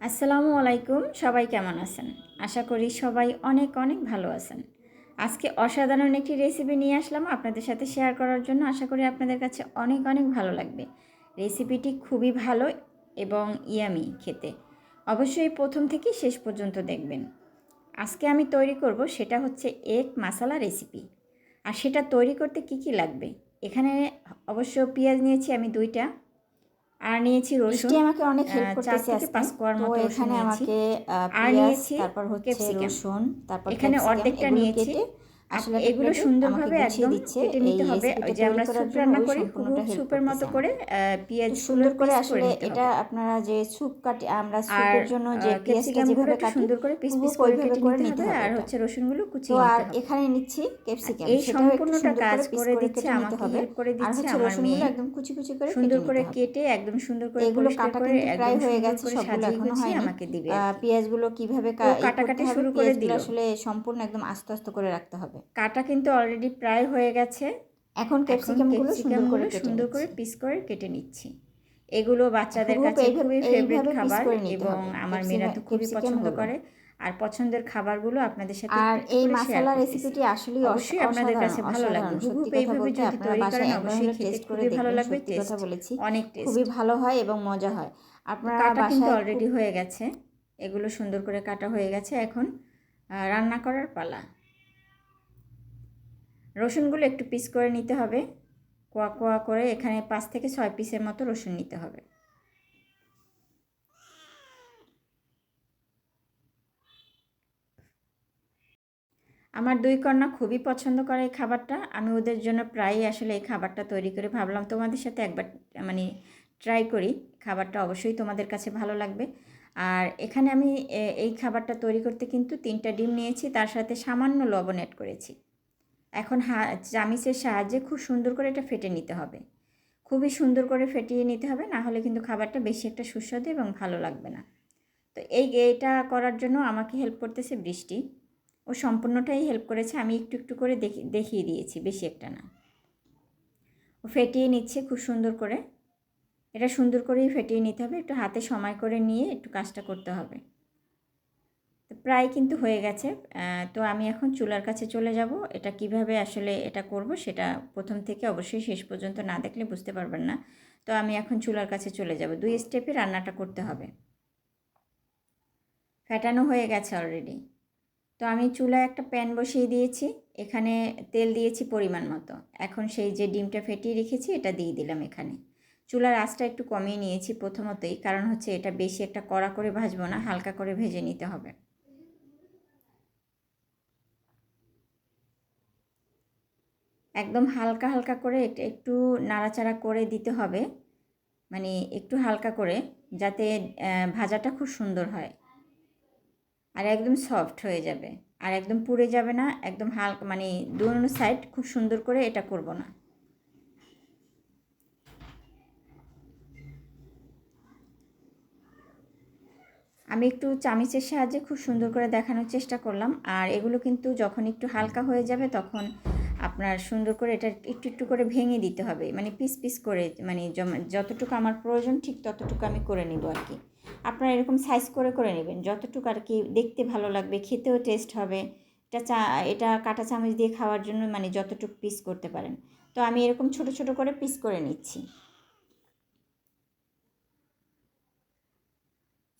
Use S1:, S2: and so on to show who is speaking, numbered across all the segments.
S1: আসসালামু আলাইকুম, সবাই কেমন আছেন? আশা করি সবাই অনেক অনেক ভালো আছেন। আজকে অসাধারণ একটি রেসিপি নিয়ে আসলাম আপনাদের সাথে শেয়ার করার জন্য। আশা করি আপনাদের কাছে অনেক অনেক ভালো লাগবে। রেসিপিটি খুবই ভালো এবং ইয়ামি খেতে। অবশ্যই প্রথম থেকে শেষ পর্যন্ত দেখবেন। আজকে আমি তৈরি করব সেটা হচ্ছে এক মশালা রেসিপি আর সেটা তৈরি করতে কি কি লাগবে? এখানে অবশ্য পেঁয়াজ নিয়েছি আমি দুইটা। আর নিয়েছি রসুন।
S2: আমাকে অনেক হেল্প করতেছে আজকে।
S1: পাঁচ কোয়ার মতো
S2: এখানে আমাকে
S1: আর নিয়েছি
S2: তারপর হচ্ছে রসুন তারপর
S1: এখানে অর্ধেকটা নিয়েছি।
S2: কেটে আসলে
S1: এগুলো সুন্দরভাবে একদম কেটে নিতে হবে। ওই যে আমরা স্যুপ রান্না করি
S2: help
S1: স্যুপের মতো করে পেঁয়াজ
S2: সুন্দর করে আসলে এটা আপনারা যে স্যুপ কাটি আমরা স্যুপের জন্য যে পেঁয়াজটা
S1: ক্যাপসিকামগুলো
S2: যেভাবে কাটি
S1: সুন্দর করে পিস পিস করে কেটে
S2: করে
S1: নিতে হবে। আর হচ্ছে রসুনগুলো কুচিয়ে নিতে হবে।
S2: এখানে নিচ্ছি ক্যাপসিকাম
S1: এই সম্পূর্ণটা কাজ
S2: করে
S1: দিচ্ছে আমাকে হেল্প করে
S2: আর
S1: দিচ্ছে আমার মেয়ে।
S2: একদম কুচি কুচি করে
S1: সুন্দর করে। কেটে একদম সুন্দর করে
S2: এগুলো কাটা কিন্তু প্রায় হয়ে গেছে সবগুলো এখনও
S1: গুছিয়ে আমাকে দিবে।
S2: পেঁয়াজগুলো কীভাবে
S1: ও
S2: কা- ই
S1: কাটাকাটি
S2: করতে হবে,
S1: শুরু করে দিল।
S2: আসলে সম্পূর্ণ একদম আস্তে আস্তে করে রাখতে হবে
S1: কাটা কিন্তু অলরেডি প্রায় হয়ে গেছে।
S2: এখন ক্যাপসিকামগুলো সুন্দর করে
S1: সুন্দর করে পিস করে কেটে নিচ্ছি। এগুলো বাচ্চাদের কাছে খুবই ফেভারিট খাবার এবং আমার মেয়েরা তো খুবই পছন্দ করে। আর পছন্দের খাবারগুলো আপনাদের সাথে
S2: আর এই মশলা রেসিপিটি আসলেই
S1: অবশ্যই আপনাদের কাছে ভালো লাগবে। হুবহু এইভাবে যদি তৈরি করেন অবশ্যই খেতে খুবই ভালো লাগবে।
S2: কথা বলেছি।
S1: অনেক টেস্ট
S2: খুবই ভালো হয় এবং মজা হয়। আপনারা
S1: কাটা কিন্তু অলরেডি হয়ে গেছে। এগুলো সুন্দর করে কাটা হয়ে গেছে এখন। রান্না করার পালা। রসুনগুলো একটু পিস করে নিতে হবে। কোয়া কোয়া করে এখানে পাঁচ থেকে ছয় পিসের মতো রসুন নিতে হবে। আমার দুই কন্যা খুবই পছন্দ করে এই খাবারটা। আমি ওদের জন্য প্রায়ই আসলে এই খাবারটা তৈরি করে। ভাবলাম তোমাদের সাথে একবার মানে ট্রাই করি। খাবারটা অবশ্যই তোমাদের কাছে ভালো লাগবে। আর এখানে আমি এই খাবারটা তৈরি করতে কিন্তু তিনটা ডিম নিয়েছি। তার সাথে সামান্য লবণ অ্যাড করেছি। এখন হা, চামিচের সাহায্যে খুব সুন্দর করে এটা ফেটে নিতে হবে। খুবই সুন্দর করে ফেটিয়ে নিতে হবে, না হলে কিন্তু খাবারটা বেশি একটা সুস্বাদু এবং ভালো লাগবে না। তো এই এটা করার জন্য আমাকে হেল্প করতেছে বৃষ্টি। ও সম্পূর্ণটাই হেল্প করেছে, আমি একটু একটু করে দেখি, দেখিয়ে দিয়েছি, বেশি একটা না। ও ফেটিয়ে নিচ্ছে খুব সুন্দর করে। এটা সুন্দর করেই ফেটিয়ে নিতে হবে, একটু হাতে সময় করে নিয়ে একটু কাজটা করতে হবে। তো প্রায় কিন্তু হয়ে গেছে। তো আমি এখন চুলার কাছে চলে যাব। এটা কীভাবে আসলে এটা করব সেটা প্রথম থেকে অবশ্যই শেষ পর্যন্ত না দেখলে বুঝতে পারবেন না। তো আমি এখন চুলার কাছে চলে যাব। দুই স্টেপে রান্নাটা করতে হবে। ফেটানো হয়ে গেছে অলরেডি তো আমি চুলায় একটা প্যান বসিয়ে দিয়েছি। এখানে তেল দিয়েছি পরিমাণ মতো। এখন সেই যে ডিমটা ফেটিয়ে রেখেছি এটা দিয়ে দিলাম এখানে। চুলার আঁচটা একটু কমিয়ে নিয়েছি প্রথমতই। কারণ হচ্ছে এটা বেশি একটা কড়া করে ভাজবো না, হালকা করে ভেজে নিতে হবে। একদম হালকা হালকা করে একটু নাড়াচাড়া করে দিতে হবে। মানে একটু হালকা করে যাতে ভাজাটা খুব সুন্দর হয়। আর একদম সফট হয়ে যাবে। আর একদম পুড়ে যাবে না, একদম হালকা মানে দুনো সাইড খুব সুন্দর করে এটা করব না। আমি একটু চামিচের সাহায্যে খুব সুন্দর করে দেখানোর চেষ্টা করলাম। আর এগুলো কিন্তু যখন একটু হালকা হয়ে যাবে তখন আপনার সুন্দর করে এটা একটু একটু করে ভেঙে দিতে হবে। মানে পিস পিস করে মানে যতটুকু আমার প্রয়োজন, ঠিক ততটুকু আমি করে নিব আর কি। আপনারা এরকম সাইজ করে করে নেবেন। যতটুকু আর কি দেখতে ভালো লাগবে, খেতেও টেস্ট হবে। এটা চা, এটা কাঁটা চামচ দিয়ে খাওয়ার জন্য মানে যতটুকু পিস করতে পারেন। তো আমি এরকম ছোট ছোট করে পিস করে নিচ্ছি।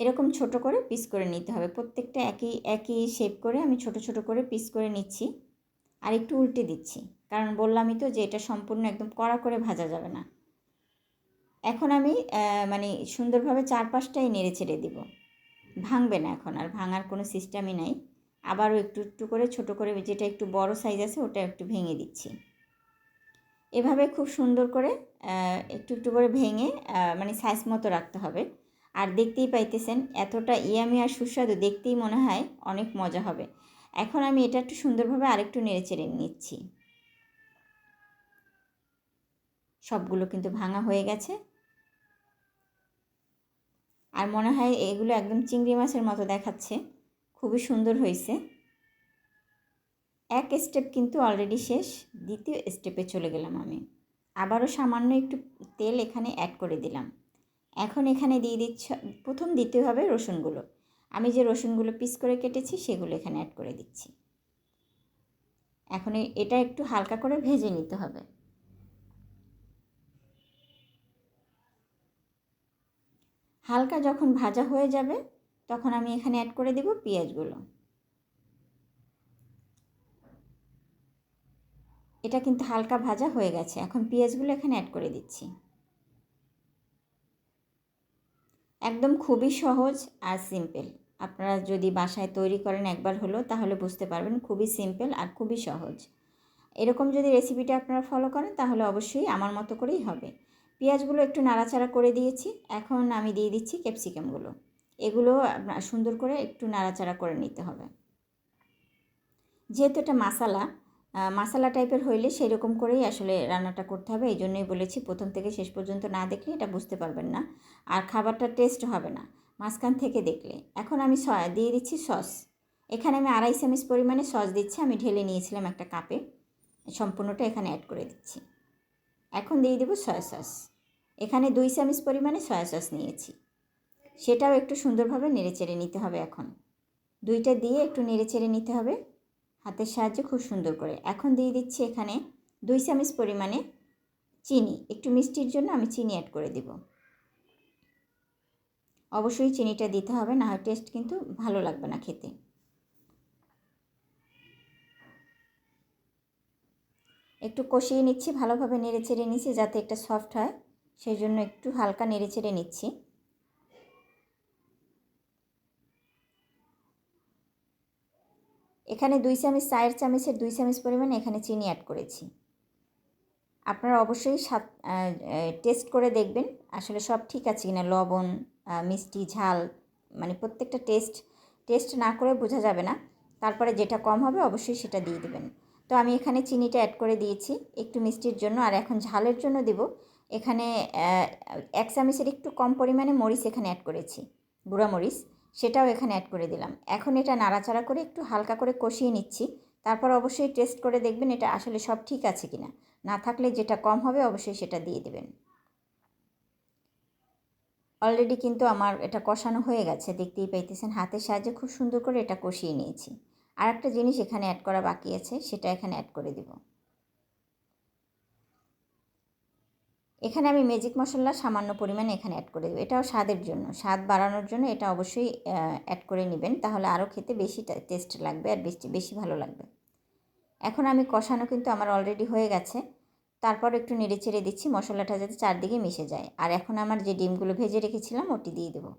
S1: এরকম ছোট করে পিস করে নিতে হবে। প্রত্যেকটা একই একই শেপ করে আমি ছোট ছোট করে পিস করে নিচ্ছি। আর একটু উল্টে দিচ্ছি। কারণ বললামই তো যে এটা সম্পূর্ণ একদম কড়া করে ভাজা যাবে না। এখন আমি মানে সুন্দরভাবে চারপাশটাই নেড়ে ছেড়ে দিব। ভাঙবে না এখন, আর ভাঙার কোনো সিস্টেমই নাই। আবারও একটু একটু করে ছোট করে যেটা একটু বড় সাইজ আছে ওটা একটু ভেঙে দিচ্ছি। এভাবে খুব সুন্দর করে একটু একটু করে ভেঙে মানে সাইজ মতো রাখতে হবে। আর দেখতেই পাইতেছেন, এতটা ইয়ামি আর সুস্বাদু, দেখতেই মনে হয় অনেক মজা হবে। এখন আমি এটা একটু সুন্দরভাবে আরেকটু নেড়ে চেড়ে নিচ্ছি। সবগুলো কিন্তু ভাঙা হয়ে গেছে। আর মনে হয় এগুলো একদম চিংড়ি মাছের মতো দেখাচ্ছে। খুবই সুন্দর হয়েছে। এক স্টেপ কিন্তু অলরেডি শেষ, দ্বিতীয় স্টেপে চলে গেলাম আমি। আবারও সামান্য একটু তেল এখানে অ্যাড করে দিলাম। এখন এখানে দিয়ে দিচ্ছ, প্রথম দিতে হবে রসুনগুলো। আমি যে রসুনগুলো পিস করে কেটেছি, সেগুলো এখানে অ্যাড করে দিচ্ছি। এখন এটা একটু হালকা করে ভেজে নিতে হবে। হালকা যখন ভাজা হয়ে যাবে, তখন আমি এখানে অ্যাড করে দেব পেঁয়াজগুলো। এটা কিন্তু হালকা ভাজা হয়ে গেছে, এখন পেঁয়াজগুলো এখানে অ্যাড করে দিচ্ছি। একদম খুবই সহজ আর সিম্পল আপনারা যদি বাসায় তৈরি করেন একবার হলো তাহলে বুঝতে পারবেন খুবই সিম্পল আর খুবই সহজ। এরকম যদি রেসিপিটা আপনারা ফলো করেন, তাহলে অবশ্যই আমার মতো করেই হবে। পেঁয়াজগুলো একটু নাড়াচাড়া করে দিয়েছি। এখন আমি দিয়ে দিচ্ছি ক্যাপসিকামগুলো এগুলো সুন্দর করে একটু নাড়াচাড়া করে নিতে হবে। যেহেতু এটা মশালা মশালা টাইপের হইলে সেই রকম করেই আসলে রান্নাটা করতে হবে। এই জন্যই বলেছি, প্রথম থেকে শেষ পর্যন্ত না দেখলে এটা বুঝতে পারবেন না। আর খাবারটা টেস্ট হবে না। মাঝখান থেকে দেখলে। এখন আমি দিয়ে দিচ্ছি সস। এখানে আমি আড়াই চামচ পরিমাণে সস দিচ্ছি। আমি ঢেলে নিয়েছিলাম একটা কাপে সম্পূর্ণটা এখানে অ্যাড করে দিচ্ছি। এখন দিয়ে দেবো সয়া সস এখানে দুই চামচ পরিমাণে সয়া সস নিয়েছি। সেটাও একটু সুন্দরভাবে নেড়েচেড়ে নিতে হবে এখন। দুইটা দিয়ে একটু নেড়েচেড়ে নিতে হবে। হাতের সাহায্যে খুব সুন্দর করে। এখন দিয়ে দিচ্ছি এখানে দুই চামচ পরিমাণে চিনি। একটু মিষ্টির জন্য আমি চিনি অ্যাড করে দিব। অবশ্যই চিনিটা দিতে হবে, না হয় টেস্ট কিন্তু ভালো লাগবে না খেতে। একটু কষিয়ে নিচ্ছি, ভালোভাবে নেড়ে চেড়ে নিচ্ছি যাতে একটা সফট হয়। সেই জন্য একটু হালকা নেড়ে চেড়ে নিচ্ছি। এখানে দুই চামচ চায়ের চামচের দুই চামচ পরিমাণে এখানে চিনি অ্যাড করেছি। আপনারা অবশ্যই স্বাদ টেস্ট করে দেখবেন। আসলে সব ঠিক আছে কিনা? লবণ মিষ্টি, ঝাল মানে প্রত্যেকটা টেস্ট টেস্ট না করে বোঝা যাবে না। তারপরে যেটা কম হবে অবশ্যই সেটা দিয়ে দেবেন। তো আমি এখানে চিনিটা অ্যাড করে দিয়েছি একটু মিষ্টির জন্য। আর এখন ঝালের জন্য দেব। এখানে এক চামচের একটু কম পরিমাণে মরিচ এখানে অ্যাড করেছি। গুঁড়া মরিচ। সেটাও এখানে অ্যাড করে দিলাম। এখন এটা নাড়াচাড়া করে একটু হালকা করে কষিয়ে নিচ্ছি। তারপর অবশ্যই টেস্ট করে দেখবেন এটা আসলে সব ঠিক আছে কিনা। না থাকলে যেটা কম হবে অবশ্যই সেটা দিয়ে দেবেন। অলরেডি কিন্তু আমার এটা কষানো হয়ে গেছে। দেখতেই পাইতেছেন হাতের সাহায্যে খুব সুন্দর করে এটা কষিয়ে নিয়েছি। আর একটা জিনিস এখানে অ্যাড করা বাকি আছে, সেটা এখানে অ্যাড করে দিব। এখানে আমি ম্যাজিক মশলা সামান্য পরিমাণে এখানে অ্যাড করে দেবো। এটাও স্বাদের জন্য। স্বাদ বাড়ানোর জন্য এটা অবশ্যই অ্যাড করে নেবেন। তাহলে আরও খেতে বেশি টেস্ট লাগবে আর বেশি বেশি ভালো লাগবে। এখন আমি কষানো কিন্তু আমার অলরেডি হয়ে গেছে। তারপর একটু নেড়ে চেড়ে দিচ্ছি। মশলাটা যাতে চারদিকে মিশে যায়। আর এখন আমার যে ডিমগুলো ভেজে রেখেছিলাম, ওটি দিয়ে দেবো।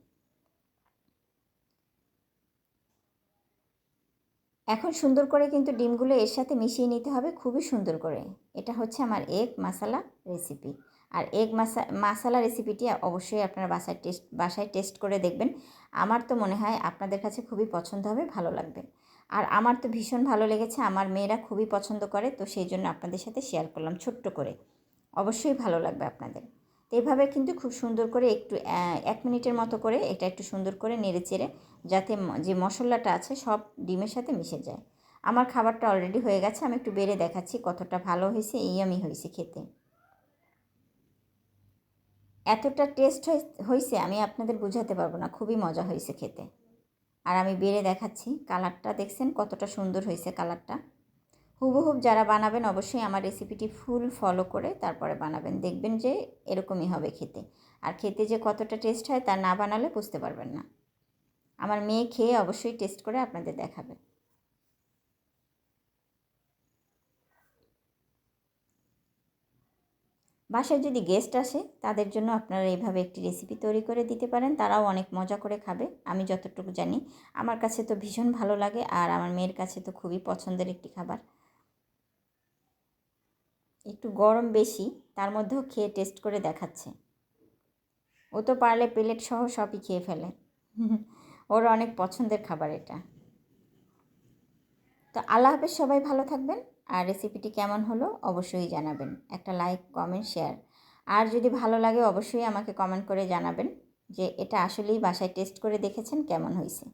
S1: এখন সুন্দর করে কিন্তু ডিমগুলো এর সাথে মিশিয়ে নিতে হবে। খুবই সুন্দর করে। এটা হচ্ছে আমার এগ মশালা রেসিপি আর এগ মাসা মশালা রেসিপিটি অবশ্যই আপনারা বাসায় টেস্ট বাসায় টেস্ট করে দেখবেন। আমার তো মনে হয় আপনাদের কাছে খুবই পছন্দ হবে, ভালো লাগবে। আর আমার তো ভীষণ ভালো লেগেছে, আমার মেয়েরা খুবই পছন্দ করে, তো সেই জন্য আপনাদের সাথে শেয়ার করলাম ছোট্ট করে। অবশ্যই ভালো লাগবে আপনাদের। তো এইভাবে কিন্তু খুব সুন্দর করে একটু এক মিনিটের মতো করে এটা একটু সুন্দর করে নেড়ে চেড়ে যাতে যে মশলাটা আছে সব ডিমের সাথে মিশে যায়। আমার খাবারটা অলরেডি হয়ে গেছে, আমি একটু বেড়ে দেখাচ্ছি কতটা ভালো হয়েছে ইয়ামি হয়েছে খেতে। এতটা টেস্ট হয়েছে আমি আপনাদের বোঝাতে পারব না। খুবই মজা হয়েছে খেতে। আর আমি বেড়ে দেখাচ্ছি, কালারটা দেখছেন কতটা সুন্দর হয়েছে কালারটা। হুবহুব যারা বানাবেন অবশ্যই আমার রেসিপিটি ফুল ফলো করে তারপরে বানাবেন। দেখবেন যে এরকমই হবে খেতে। আর খেতে যে কতটা টেস্ট হয় তা না বানালে বুঝতে পারবেন না। আমার মেয়ে খেয়ে অবশ্যই টেস্ট করে আপনাদের দেখাবে। বাসায় যদি গেস্ট আসে, তাদের জন্য আপনারা এইভাবে একটি রেসিপি তৈরি করে দিতে পারেন। তারাও অনেক মজা করে খাবে, আমি যতটুকু জানি। আমার কাছে তো ভীষণ ভালো লাগে আর আমার মেয়ের কাছে তো খুবই পছন্দের একটি খাবার। একটু গরম বেশি, তার মধ্যেও খেয়ে টেস্ট করে দেখাচ্ছে। ও তো পারলে প্লেট সহ সবই খেয়ে ফেলে। ওর অনেক পছন্দের খাবার এটা। তো আল্লাহ হাফেজ, সবাই ভালো থাকবেন। আর রেসিপিটি কেমন হলো অবশ্যই জানাবেন। একটা লাইক কমেন্ট শেয়ার আর যদি ভালো লাগে অবশ্যই আমাকে কমেন্ট করে জানাবেন যে এটা আসলেই বাসায় টেস্ট করে দেখেছেন কেমন হয়েছে।